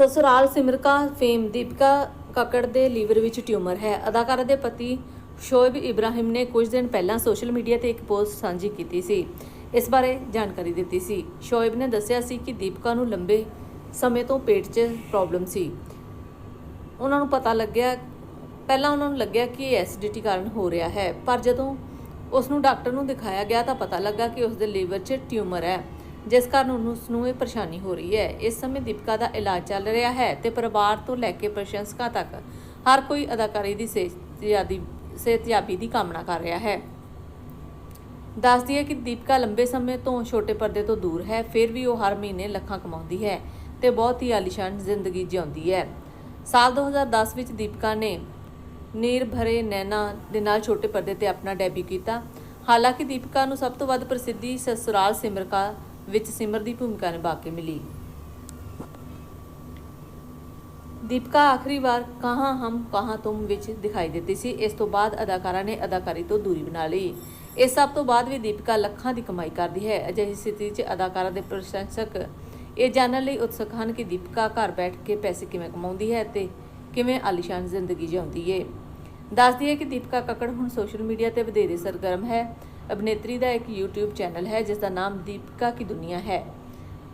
ਸਸੁਰਾਲ ਸਿਮਰਕਾ, fame Deepika Kakkar ਦੇ liver ਵਿੱਚ tumour ਹੈ। ਅਦਾਕਾਰਾ ਦੇ ਪਤੀ ਸ਼ੋਇਬ ਇਬਰਾਹਿਮ ਨੇ ਕੁਝ ਦਿਨ ਪਹਿਲਾਂ ਸੋਸ਼ਲ ਮੀਡੀਆ ਤੇ ਇੱਕ ਪੋਸਟ ਸਾਂਝੀ ਕੀਤੀ ਸੀ। ਇਸ ਬਾਰੇ ਜਾਣਕਾਰੀ ਦਿੱਤੀ ਸੀ। ਸ਼ੋਇਬ ਨੇ ਦੱਸਿਆ ਸੀ ਕਿ ਦੀਪਿਕਾ ਨੂੰ ਲੰਬੇ ਸਮੇਂ ਤੋਂ ਪੇਟ 'ਚ ਪ੍ਰੋਬਲਮ ਸੀ। ਉਹਨਾਂ ਨੂੰ ਪਤਾ ਲੱਗਿਆ, ਪਹਿਲਾਂ ਉਹਨਾਂ ਨੂੰ ਲੱਗਿਆ ਕਿ ਇਹ ਐਸਿਡਿਟੀ ਕਾਰਨ ਹੋ ਰਿਹਾ ਹੈ। ਪਰ ਜਦੋਂ ਉਸ ਨੂੰ ਡਾਕਟਰ ਨੂੰ ਦਿਖਾਇਆ ਗਿਆ ਤਾਂ ਪਤਾ ਲੱਗਾ ਕਿ ਉਸ ਦੇ ਲੀਵਰ 'ਚ ਟਿਊਮਰ ਹੈ। ਜਿਸ ਕਾਰਨ ਉਸ ਨੂੰ ਇਹ ਪਰੇਸ਼ਾਨੀ ਹੋ ਰਹੀ ਹੈ। ਇਸ ਸਮੇਂ ਦੀਪਿਕਾ ਦਾ ਇਲਾਜ ਚੱਲ ਰਿਹਾ ਹੈ ਤੇ ਪਰਿਵਾਰ ਤੋਂ ਲੈ ਕੇ ਪ੍ਰਸ਼ੰਸਕਾਂ ਤੱਕ ਹਰ ਕੋਈ ਅਦਾਕਾਰੀ ਦੀ ਸਿਹਤਯਾਬੀ ਸਿਹਤਯਾਬੀ ਦੀ ਕਾਮਨਾ ਕਰ ਰਿਹਾ ਹੈ। ਦੱਸਦੀ ਹੈ ਕਿ ਦੀਪਿਕਾ ਲੰਬੇ ਸਮੇਂ ਤੋਂ ਛੋਟੇ ਪਰਦੇ ਤੋਂ ਦੂਰ ਹੈ। ਫਿਰ ਵੀ ਉਹ ਹਰ ਮਹੀਨੇ ਲੱਖਾਂ ਕਮਾਉਂਦੀ ਹੈ ਤੇ ਬਹੁਤ ਹੀ ਆਲੀਸ਼ਾਨ ਜ਼ਿੰਦਗੀ ਜਿਉਂਦੀ ਹੈ। ਸਾਲ 2010 ਵਿੱਚ ਦੀਪਿਕਾ ਨੇ ਨੀਰ ਭਰੇ ਨੈਣਾ ਦੇ ਨਾਲ ਛੋਟੇ ਪਰਦੇ ਤੇ ਆਪਣਾ ਡੈਬਿਊ ਕੀਤਾ। ਹਾਲਾਂਕਿ ਦੀਪਿਕਾ ਨੂੰ ਸਭ ਤੋਂ ਵੱਧ ਪ੍ਰਸਿੱਧੀ ਸਸੁਰਾਲ ਸਿਮਰਕਾ ਵਿੱਚ ਸਿਮਰ ਦੀ ਭੂਮਿਕਾ ਨਿਭਾ ਕੇ ਮਿਲੀ। ਦੀਪਿਕਾ ਆਖਰੀ ਵਾਰ, ਕਹਾਂ ਹਮ, ਕਹਾਂ ਤੁਮ ਵਿੱਚ ਦਿਖਾਈ ਦਿੱਤੀ ਸੀ। ਇਸ ਤੋਂ ਬਾਅਦ ਅਦਾਕਾਰਾ ਨੇ ਅਦਾਕਾਰੀ ਤੋਂ ਦੂਰੀ ਬਣਾ ਲਈ। ਇਸ ਸਭ ਤੋਂ ਬਾਅਦ ਵੀ ਦੀਪਿਕਾ ਲੱਖਾਂ ਦੀ ਕਮਾਈ ਕਰਦੀ ਹੈ। ਅਜਿਹੀ ਸਥਿਤੀ 'ਚ ਅਦਾਕਾਰਾ ਦੇ ਪ੍ਰਸ਼ੰਸਕ ਇਹ ਜਾਣਨ ਲਈ ਉਤਸੁਕ ਹਨ ਕਿ ਦੀਪਿਕਾ ਘਰ ਬੈਠ ਕੇ ਪੈਸੇ ਕਿਵੇਂ ਕਮਾਉਂਦੀ ਹੈ ਤੇ ਕਿਵੇਂ ਆਲੀਸ਼ਾਨ ਜ਼ਿੰਦਗੀ ਜਿਉਂਦੀ ਹੈ ਦੱਸਦੀ ਹੈ ਕਿ ਦੀਪਿਕਾ ਕੱਕੜ ਹੁਣ ਸੋਸ਼ਲ ਮੀਡੀਆ ਤੇ ਵਧੇਰੇ ਸਰਗਰਮ ਹੈ। ਅਭਿਨੇਤਰੀ ਦਾ ਇੱਕ YouTube ਚੈਨਲ ਹੈ ਜਿਸ ਦਾ ਨਾਮ ਦੀਪਿਕਾ ਕੀ ਦੁਨੀਆ ਹੈ।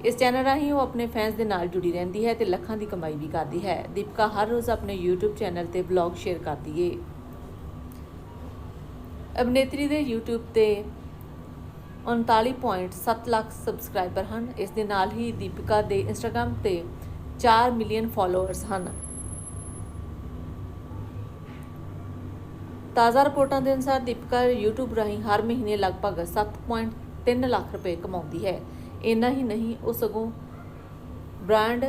ਇਸ ਚੈਨਲ ਰਾਹੀਂ ਉਹ ਆਪਣੇ ਫੈਨਸ ਦੇ ਨਾਲ ਜੁੜੀ ਰਹਿੰਦੀ ਹੈ ਤੇ ਲੱਖਾਂ ਦੀ ਕਮਾਈ ਵੀ ਕਰਦੀ ਹੈ। ਦੀਪਿਕਾ ਹਰ ਰੋਜ਼ ਆਪਣੇ YouTube ਚੈਨਲ ਤੇ ਵਲੌਗ ਸ਼ੇਅਰ ਕਰਦੀ ਏ। ਅਭਿਨੇਤਰੀ ਦੇ YouTube ਤੇ 39.7 ਲੱਖ ਸਬਸਕ੍ਰਾਈਬਰ ਹਨ। ਇਸ ਦੇ ਨਾਲ ਹੀ ਦੀਪਿਕਾ ਦੇ Instagram ਤੇ 4 ਮਿਲੀਅਨ ਫਾਲੋਅਰਸ ਹਨ। ਤਾਜ਼ਾ ਰਿਪੋਰਟਾਂ ਦੇ ਅਨੁਸਾਰ ਦੀਪਿਕਾ YouTube ਰਾਹੀਂ ਹਰ ਮਹੀਨੇ ਲਗਭਗ 7.3 ਲੱਖ ਰੁਪਏ ਕਮਾਉਂਦੀ ਹੈ। ਇੰਨਾ ਹੀ ਨਹੀਂ, ਉਹ ਸਗੋਂ ਬ੍ਰਾਂਡ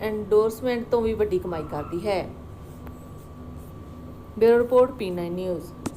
ਐਂਡੋਰਸਮੈਂਟ ਤੋਂ ਵੀ ਵੱਡੀ ਕਮਾਈ ਕਰਦੀ ਹੈ। Bureau report P9 news